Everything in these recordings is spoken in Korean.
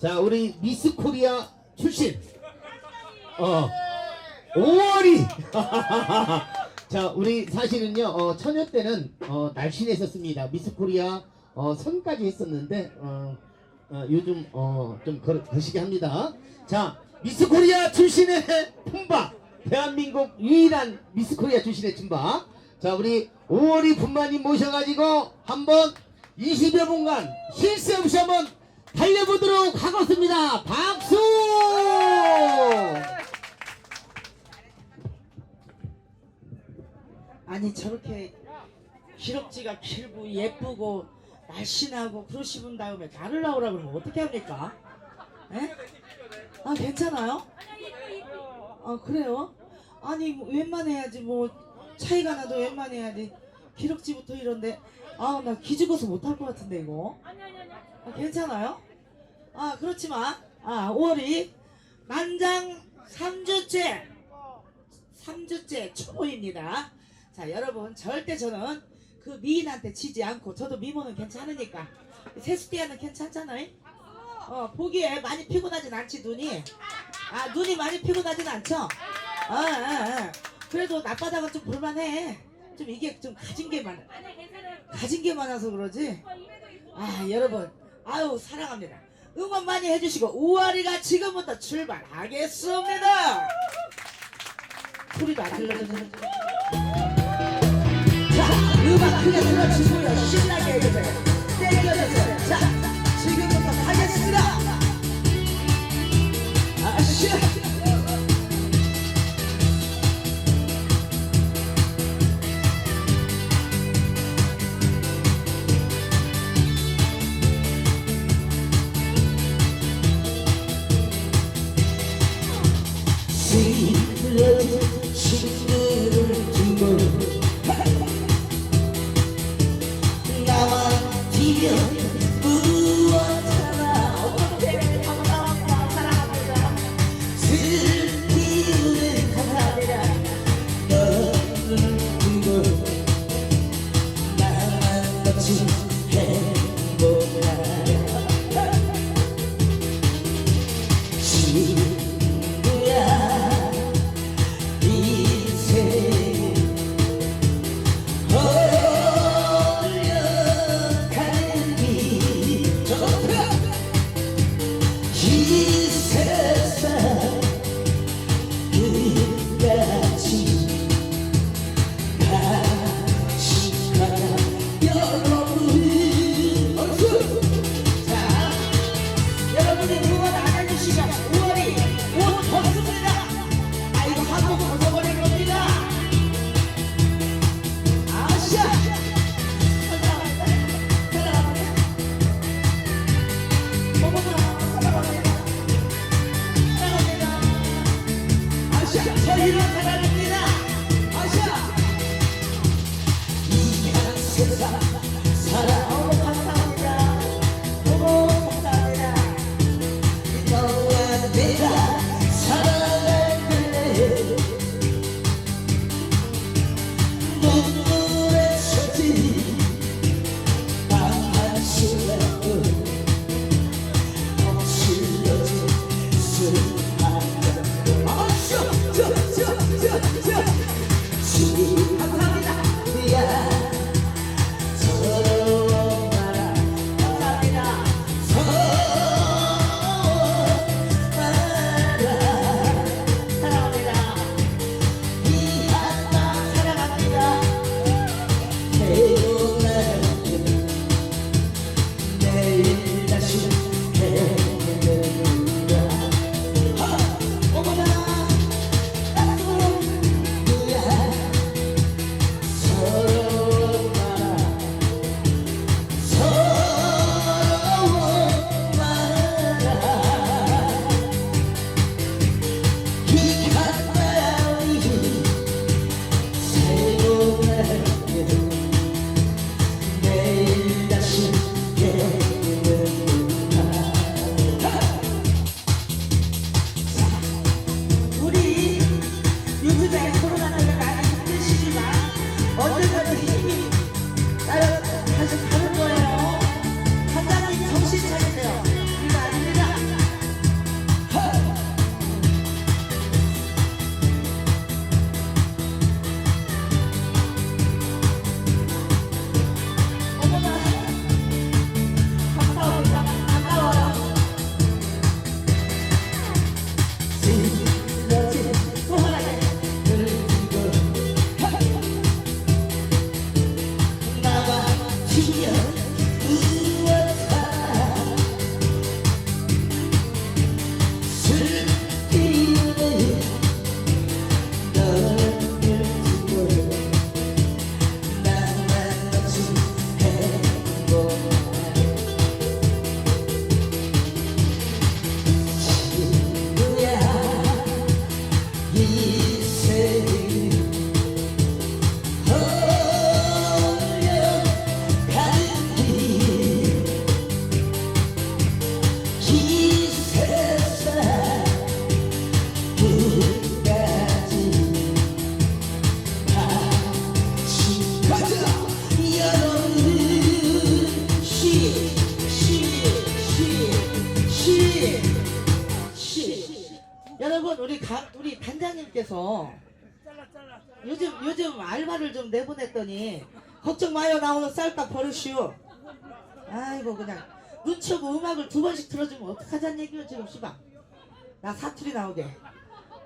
자, 우리 미스 코리아 출신. 어. 5월이. 자, 우리 사실은요, 어, 처녀 때는, 어, 날씬했었습니다. 미스 코리아, 어, 선까지 했었는데, 어, 어, 요즘, 어, 좀 거, 거시기 합니다. 자, 미스 코리아 출신의 품바. 대한민국 유일한 미스 코리아 출신의 춤바. 자, 우리 5월이 분만님 모셔가지고 한번 20여 분간 쉴새 없이 한번 달려보도록 하겠습니다. 박수! 아니 저렇게 기럭지가 길고 예쁘고 날씬하고 그러시분 다음에 나를 나오라 그러면 어떻게 합니까? 에? 아 괜찮아요? 아 그래요? 아니 뭐 웬만해야지 뭐 차이가 나도 웬만해야지 기럭지부터 이런데 아나 기죽어서 못할 것 같은데 이거 아, 괜찮아요? 아 그렇지만 아 5월이 만장 3주째 3주째 초보입니다. 자 여러분 절대 저는 그 미인한테 지지 않고 저도 미모는 괜찮으니까 세수대야는 괜찮잖아요. 어 보기에 많이 피곤하진 않지 눈이. 아 눈이 많이 피곤하진 않죠. 아, 아, 아. 그래도 낮바닥은 좀 볼만해. 좀 이게 좀 가진 게 많아. 가진 게 많아서 그러지. 아 여러분 아유 사랑합니다. 응원 많이 해주시고 5월이가 지금부터 출발하겠습니다. 소리도 안 들려주는. 자, 음악 크게 들어주시고요. 신나게 해주세요. 땡겨주세요. 자, 지금부터 가겠습니다. 친 요즘 요즘 알바를 좀 내보냈더니 걱정 마요. 나 오늘 쌀값 버릇이요. 아이고 그냥. 눈치 없고 음악을 두 번씩 틀어주면 어떡하자는 얘기요 지금 씨발. 나 사투리 나오게.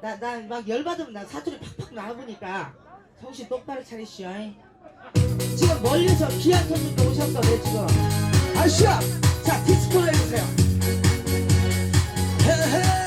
나 나 막 열받으면 나 사투리 팍팍 나와보니까 정신 똑바로 차리시오. 지금 멀리서 귀한 손님도 오셨어 내 지금. 아시아 자 디스코 해주세요. 헤헤.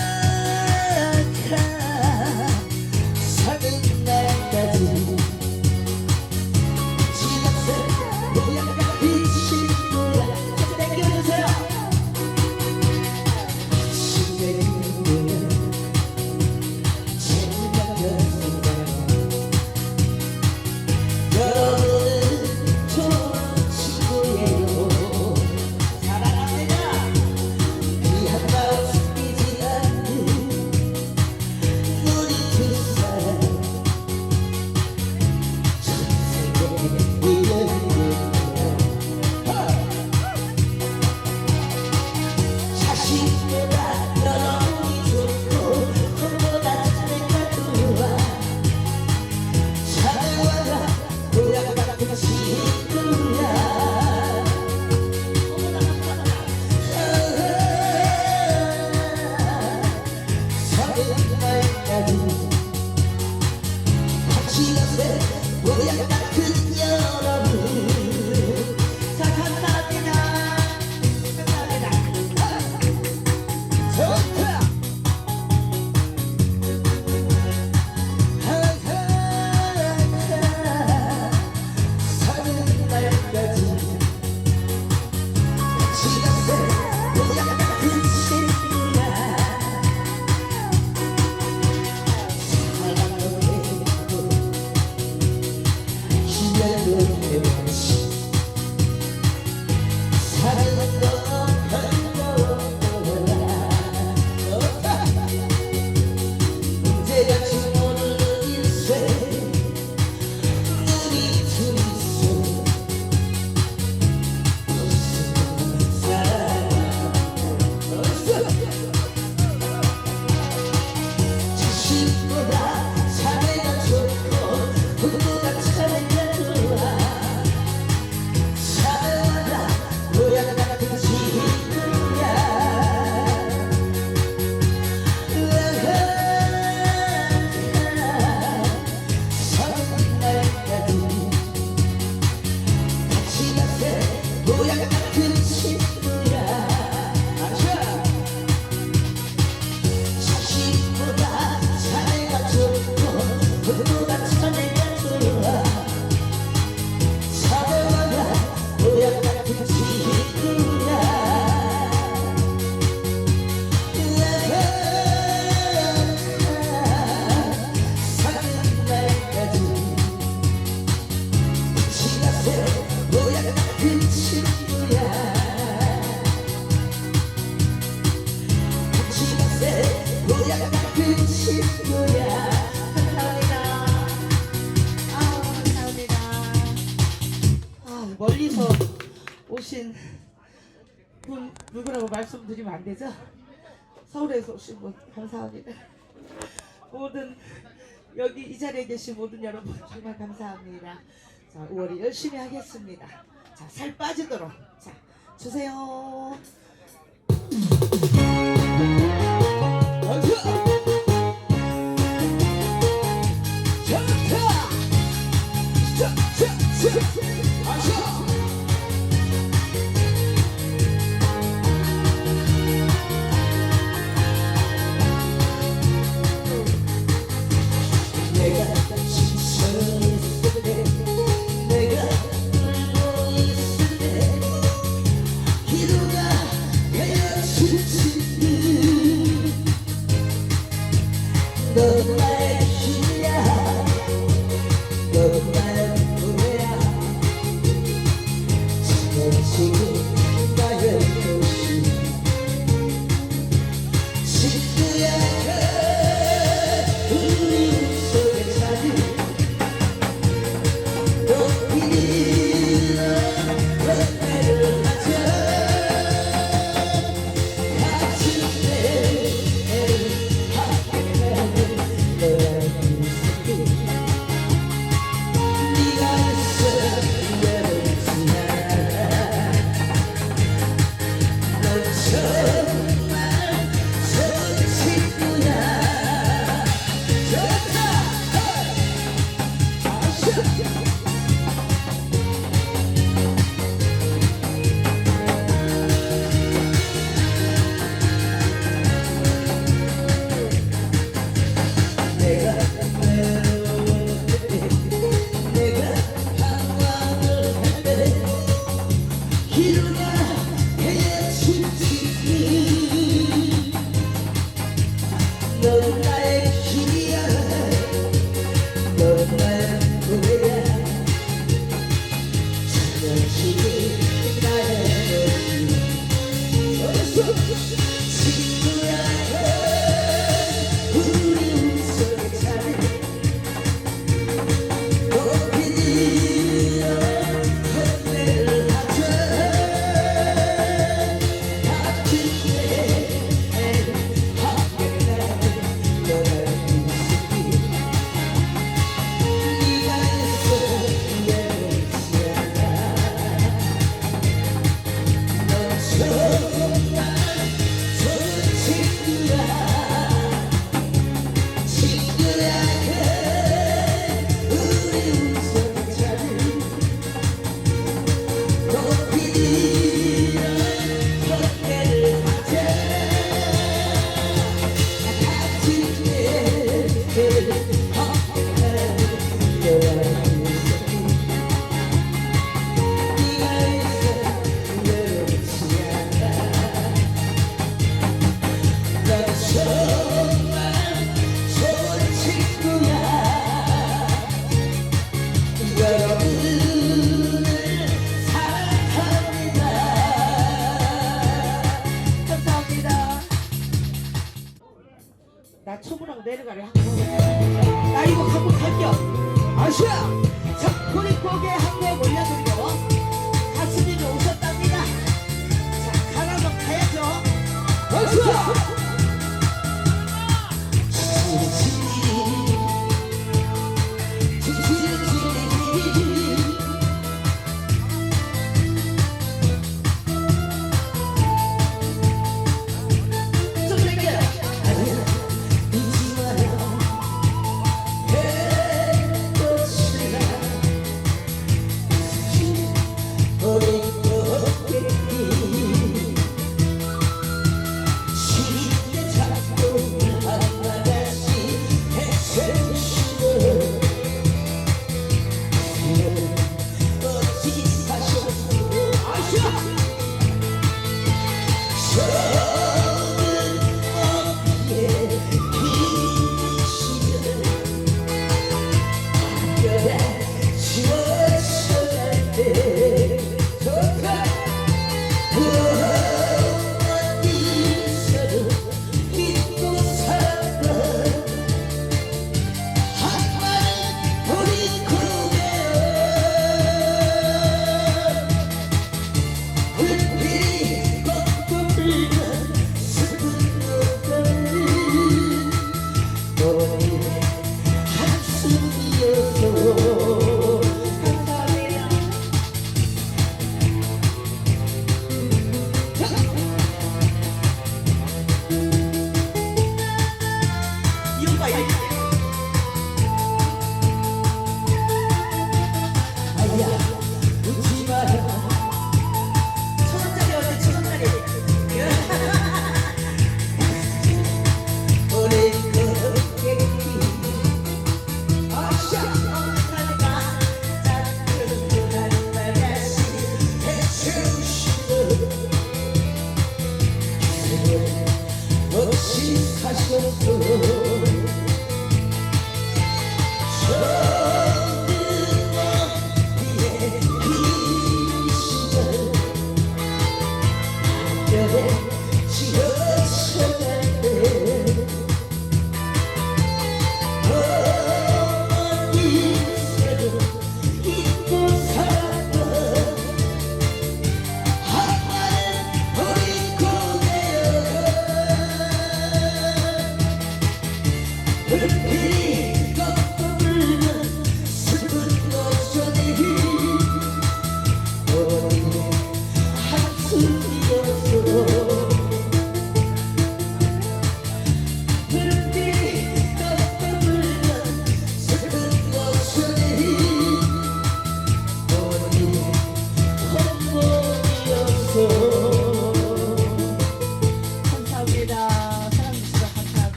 주신 분 뭐 감사합니다. 모든 여기 이 자리에 계신 모든 여러분 정말 감사합니다. 자, 5월이 열심히 하겠습니다. 자, 살 빠지도록. 자, 주세요. to me.